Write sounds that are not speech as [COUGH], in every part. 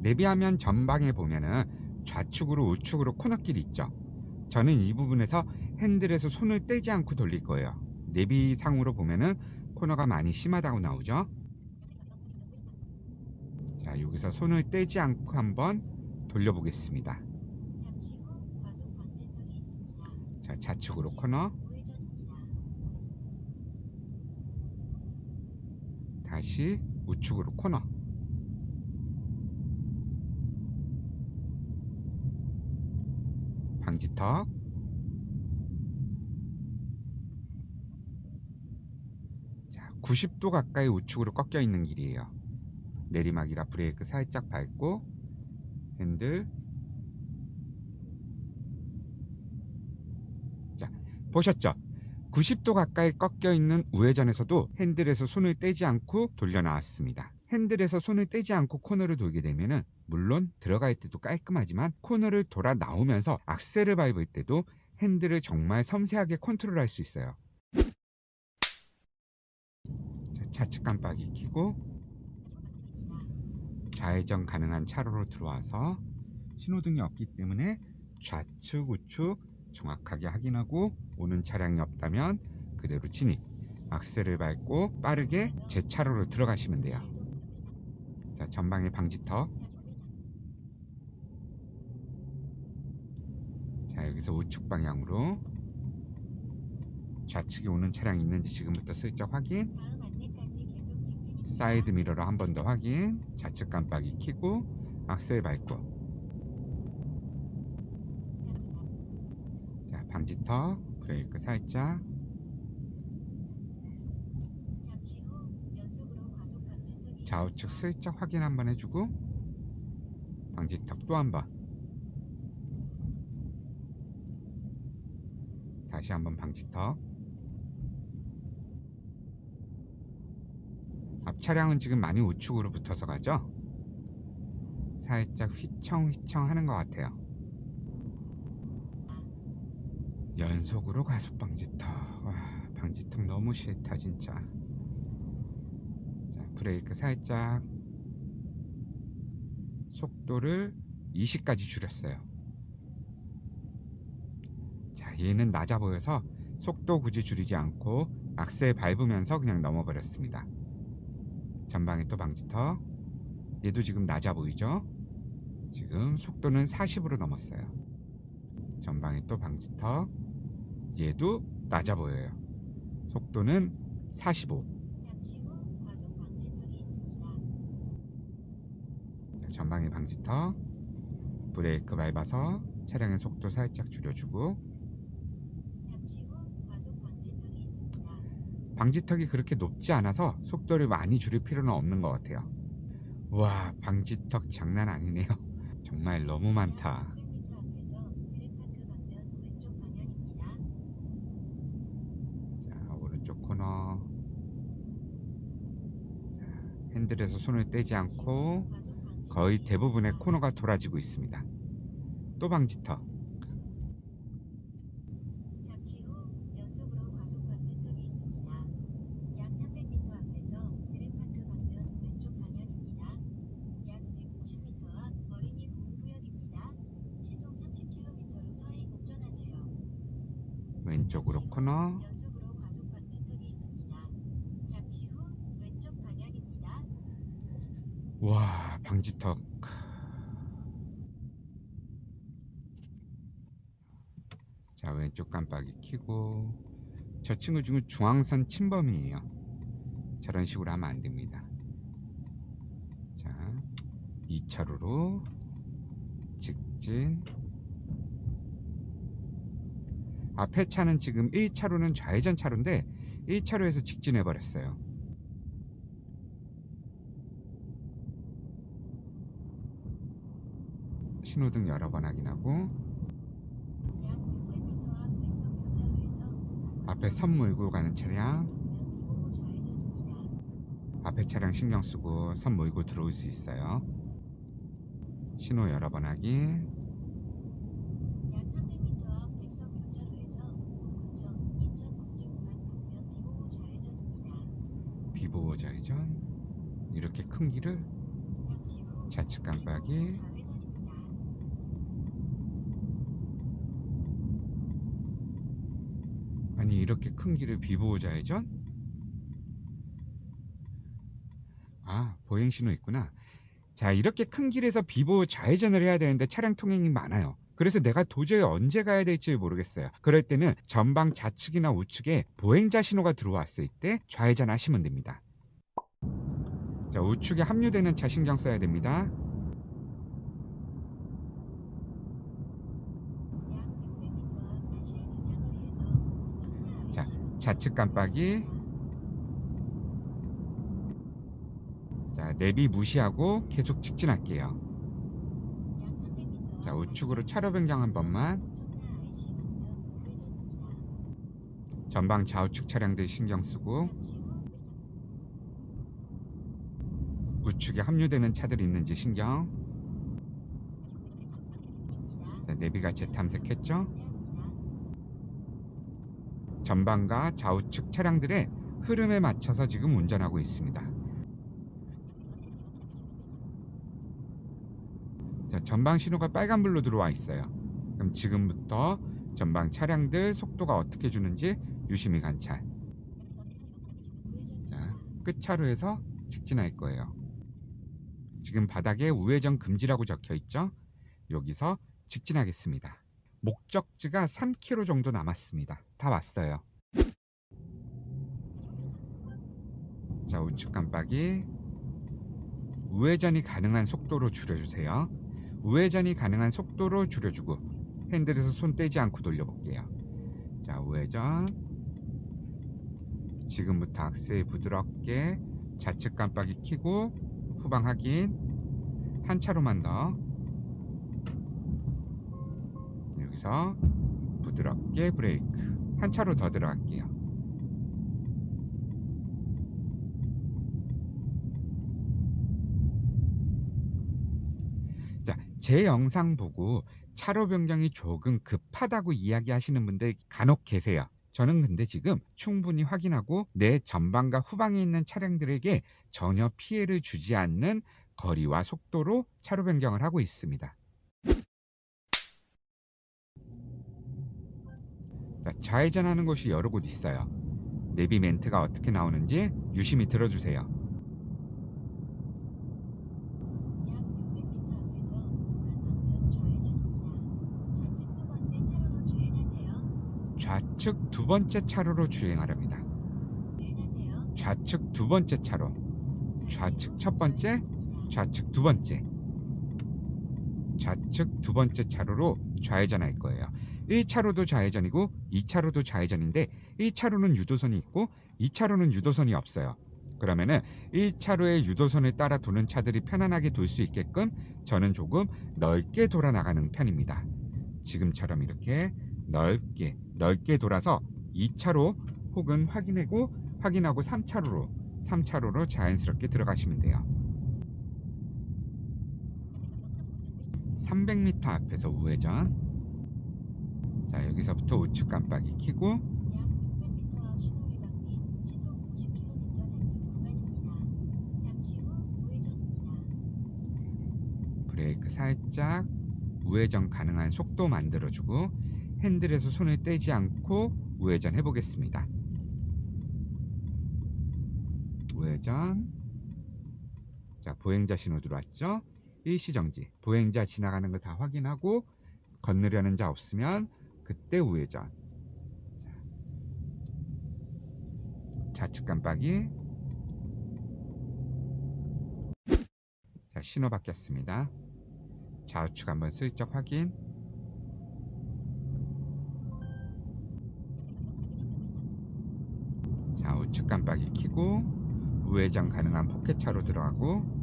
내비하면 전방에 보면은 좌측으로 우측으로 코너길이 있죠. 저는 이 부분에서 핸들에서 손을 떼지 않고 돌릴 거예요. 내비상으로 보면은 코너가 많이 심하다고 나오죠. 자, 여기서 손을 떼지 않고 한번 돌려보겠습니다. 자, 좌측으로 코너. 다시 우측으로 코너. 방지턱. 자, 90도 가까이 우측으로 꺾여 있는 길이에요. 내리막이라 브레이크 살짝 밟고 핸들. 자, 보셨죠? 90도 가까이 꺾여 있는 우회전에서도 핸들에서 손을 떼지 않고 돌려 나왔습니다. 핸들에서 손을 떼지 않고 코너를 돌게 되면은 물론 들어갈 때도 깔끔하지만 코너를 돌아 나오면서 악셀을 밟을 때도 핸들을 정말 섬세하게 컨트롤할 수 있어요. 자, 차측 깜빡이 켜고 좌회전 가능한 차로로 들어와서 신호등이 없기 때문에 좌측 우측 정확하게 확인하고 오는 차량이 없다면 그대로 진입 악셀을 밟고 빠르게 제 차로로 들어가시면 돼요. 자 전방에 방지턱 자 여기서 우측 방향으로 좌측에 오는 차량이 있는지 지금부터 슬쩍 확인. 사이드 미러로 한 번 더 확인. 좌측 깜빡이 켜고 악셀 밟고 자 방지턱 브레이크 살짝. 좌우측. 슬쩍 확인 한번 해주고 방지턱 또 한 번. 다시 한번 방지턱. 앞 차량은 지금 많이 우측으로 붙어서 가죠? 살짝 휘청휘청 하는 것 같아요 연속으로 가속 방지턱 와 방지턱 너무 싫다 진짜 자, 브레이크 살짝 속도를 20까지 줄였어요. 자, 얘는 낮아 보여서 속도 굳이 줄이지 않고 악셀 밟으면서 그냥 넘어버렸습니다. 전방에 또 방지턱. 얘도 지금 낮아 보이죠? 지금 속도는 40으로 넘었어요. 전방에 또 방지턱. 얘도 낮아 보여요. 속도는 45. 잠시 후 과속 방지턱이 있습니다. 자, 전방에 방지턱 브레이크 밟아서 차량의 속도 살짝 줄여주고. 방지턱이 그렇게 높지 않아서 속도를 많이 줄일 필요는 없는 것 같아요 와 방지턱 장난 아니네요 [LAUGHS] 정말 너무 많다 600m 앞에서 드림파크 방면 왼쪽 방향입니다. 자 코너 자, 핸들에서 손을 떼지 않고 거의 대부분의. 코너가 돌아지고 있습니다. 또 방지턱. 잠시 후 연속으로 과속 방지턱이 있습니다. 약 300m 앞에서 드림파크 방면 왼쪽 방향입니 와 방지턱. 자 왼쪽 깜빡이 켜고. 저 친구 지금 중앙선 침범이에요. 저런 식으로 하면 안 됩니다. 자 2차로로 직진. 앞에 차는 지금 1차로는 좌회전 차로인데 1차로에서 직진해 버렸어요 신호등 여러 번 확인하고 약 600m 앞 백석 교차로에서 앞에 선 몰고 가는 차량. 앞에 차량 신경 쓰고 선 몰고 들어올 수 있어요 신호 여러 번 확인 약 300m 앞 백석 교차로에서 동구청 인천국제공항 방면 비보호 좌회전 이렇게 큰 길을 좌측 깜빡이 좌회전입니다. 아니 이렇게 큰 길을 비보호 좌회전? 아 보행 신호 있구나. 자 이렇게 큰 길에서 비보호 좌회전을 해야 되는데 차량 통행이 많아요. 그래서 내가 도저히 언제 가야 될지 모르겠어요. 그럴 때는 전방 좌측이나 우측에 보행자 신호가 들어왔을 때 좌회전 하시면 됩니다. 자 우측에 합류되는 차 신경 써야 됩니다 약 600m 앞 아시아드 사거리에서 자, 우측 좌측 깜빡이. 자 내비 무시하고 계속 직진할게요. 약 300m 자, 우측으로 차로 변경 한 번만. 전방 좌우측 차량들 신경 쓰고. 우측에 합류되는 차들이 있는지 신경. 자, 내비가 재탐색했죠 전방과 좌우측 차량들의 흐름에 맞춰서 지금 운전하고 있습니다 자, 전방 신호가 빨간불로 들어와 있어요 그럼 지금부터 전방 차량들 속도가 어떻게 주는지 유심히 관찰 자, 끝차로에서 직진할 거예요. 지금 바닥에 우회전 금지라고 적혀 있죠? 여기서 직진하겠습니다. 목적지가 3km 정도 남았습니다. 다 왔어요. 자, 우측 깜빡이. 우회전이 가능한 속도로 줄여주세요. 우회전이 가능한 속도로 줄여주고 핸들에서 손 떼지 않고 돌려볼게요. 자, 우회전. 지금부터 악셀 부드럽게 좌측 깜빡이 켜고 후방 확인 한 차로만 더 여기서 부드럽게 브레이크 한 차로 더 들어갈게요 자, 제 영상 보고 차로 변경이 조금 급하다고 이야기하시는 분들 간혹 계세요. 저는 근데 지금 충분히 확인하고 내 전방과 후방에 있는 차량들에게 전혀 피해를 주지 않는 거리와 속도로 차로 변경을 하고 있습니다. 자, 좌회전하는 곳이 여러 곳 있어요. 내비 멘트가 어떻게 나오는지 유심히 들어주세요. 약 600m 앞에서 북한 방면 좌회전입니다. 좌측 두 번째 차로로 주행하세요. 좌측. 두 번째 차로, 좌측 첫 번째, 좌측 두 번째, 좌측 두 번째 차로로 좌회전할 거예요. 1차로도 좌회전이고 2차로도 좌회전인데 1차로는 유도선이 있고 2차로는 유도선이 없어요. 그러면은 1차로의 유도선을 따라 도는 차들이 편안하게 돌 수 있게끔 저는 조금 넓게 돌아 나가는 편입니다. 지금처럼 이렇게 넓게 넓게 돌아서 2차로 혹은 확인하고 확인하고 3차로로 3차로로 자연스럽게 들어가시면 돼요. 300m 앞에서 우회전. 자, 여기서부터 우측 깜빡이 켜고 약 600m 앞 신호 위반 및 시속 50km 단속 구간입니다. 잠시 후 우회전입니다. 브레이크 살짝 우회전 가능한 속도 만들어주고 핸들에서 손을 떼지 않고 우회전 해보겠습니다. 우회전 자 보행자 신호 들어왔죠? 일시정지 보행자 지나가는 거 다 확인하고 건너려는 자 없으면 그때 우회전 자, 좌측 깜빡이 자 신호 바뀌었습니다. 좌우측 한번 슬쩍 확인. 자, 우측 깜빡이 켜고 우회전 가능한 포켓차로 들어가고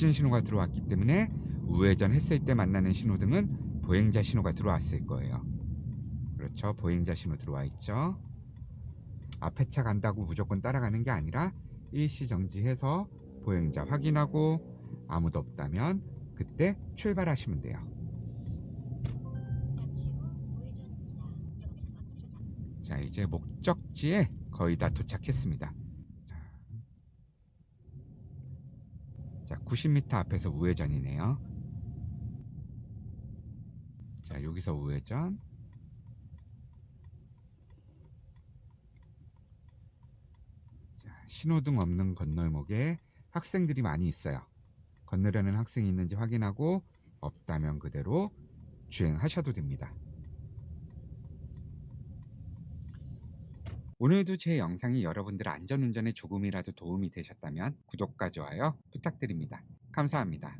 직진 신호가 들어왔기 때문에 우회전 했을 때 만나는 신호등은 보행자 신호가 들어왔을 거예요. 그렇죠. 보행자 신호 들어와 있죠. 앞에 차 간다고 무조건 따라가는 게 아니라 일시 정지해서 보행자 확인하고 아무도 없다면 그때 출발하시면 돼요. 자, 이제 목적지에 거의 다 도착했습니다. 자, 90m 앞에서 우회전이네요. 자, 여기서 우회전. 자, 신호등 없는 건널목에 학생들이 많이 있어요. 건너려는 학생이 있는지 확인하고 없다면 그대로 주행하셔도 됩니다. 오늘도 제 영상이 여러분들 안전운전에 조금이라도 도움이 되셨다면 구독과 좋아요 부탁드립니다. 감사합니다.